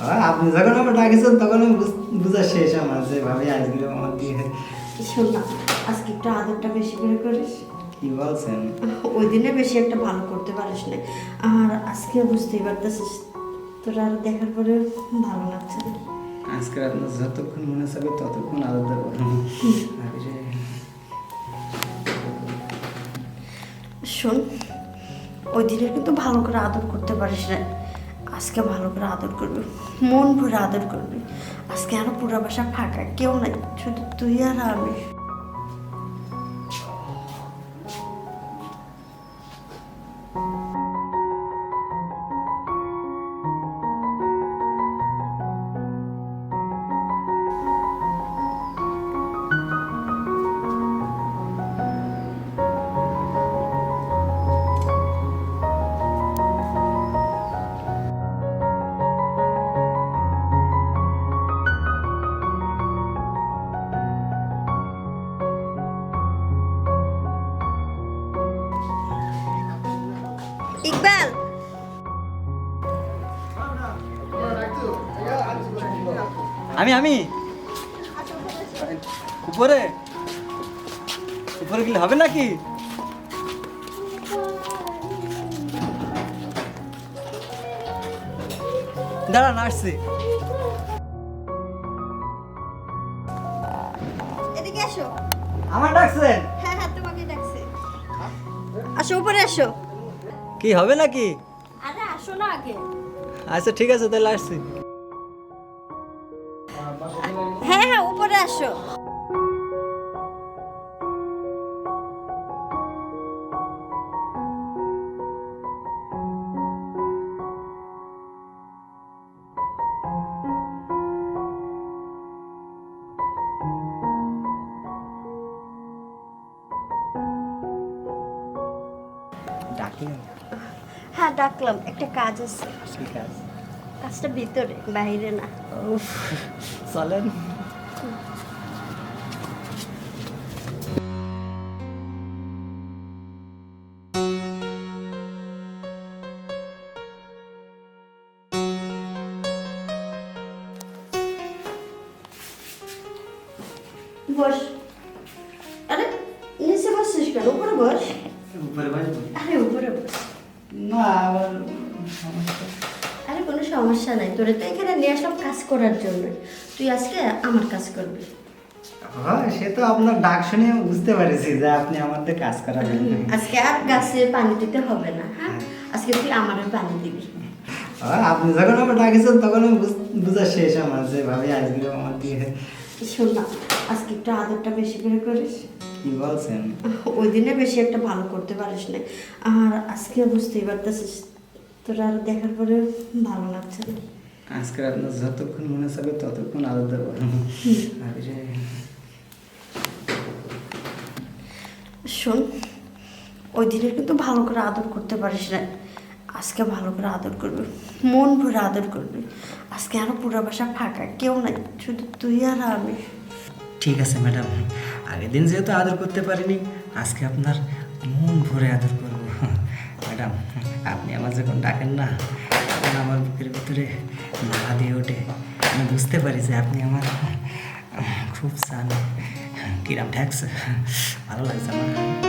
আপনি যখন আমার ডাকেছেন তখন আমি বুঝ- শেষ আমার যে ভাবে আজকে আমার দিয়ে শোন না আজকে একটু আদরটা বেশি করে করিস। কি বলছেন? ওই দিনে বেশি একটা ভালো করতে পারিস না। আর আজকে বুঝতেই পারতেছিস তোরা আর দেখার পরে ভালো লাগছে না। আজকে আপনার যতক্ষণ মনে চাবে ততক্ষণ দেবো। আরে। শোন ওই দিনে কিন্তু ভালো করে আদর করতে পারিস না। আজকে ভালো করে আদর করবি, মন ভরে আদর করবি। আজকে আরও পুরা বাসা ফাঁকা, কেউ নাই, শুধু তুই আর আমি। ইকবাল। আমি আমি? উপরে? উপরে গেলে হবে নাকি? দাঁড়ান আসছি। এদিকে আসো। আমার ডাকছেন? হ্যাঁ হ্যাঁ তোমাকে ডাকছে। আসো উপরে আসো। কি হবে নাকি? আরে আসো না আগে। আচ্ছা ঠিক আছে তাহলে আসছি। হ্যাঁ হ্যাঁ উপরে আসো। ডাকলেন? হ্যাঁ ডাকলাম। একটা কাজ আছে। আছে কাজটা ভিতরে বাইরে না। উফ, চলেন। বস। আরে নিচে বসছিস কেন? উপরে বস। উপরে বসবো আরে উপরে বস। না আবার সমস্যা আরে কোনো সমস্যা নাই। তোরে তো এখানে নিয়ে আসলাম কাজ করার জন্য। তুই আজকে আমার কাজ করবি। হ্যাঁ সে তো আপনার ডাক শুনে বুঝতে পেরেছি যে আপনি আমাদের কাজ করাবেন আজকে আর গাছে পানি দিতে হবে না হ্যাঁ? আজকে তুই আমারও পানি দিবি। হ্যাঁ, আপনি যখন আমার ডাকেছেন তখন বুঝ- বুঝা শেষ আমার যে ভাবে আজকে আমার দিয়ে শোন না আজকে একটু আদরটা বেশি করে করিস। কি বলছেন? ওই দিনে বেশি একটা ভালো করতে পারিস না। আর আজকে বুঝতেই পারতেছিস তোরা আর দেখার পরে ভালো লাগছে না। আজকে আপনার যতক্ষণ মনে চাবে ততক্ষণ দেবো। শোন ওই দিনে কিন্তু ভালো করে আদর করতে পারিস না। আজকে ভালো করে আদর করবি মন ভরে আদর করবি। আজকে আরও পুরা বাসা ফাঁকা কেউ নাই শুধু তুই আর আমি। ঠিক আছে ম্যাডাম। আগের দিন যেহেতু আদর করতে পারিনি, আজকে আপনার মন ভরে আদর করব। ম্যাডাম, আপনি আমার যখন ডাকেন না, তখন আমার বুকের ভিতরে নাড়া দিয়ে ওঠে। আমি বুঝতে পারি যে আপনি আমার খুব চান কিরাম ঠ্যাক্স ভালো লাগছে আমার।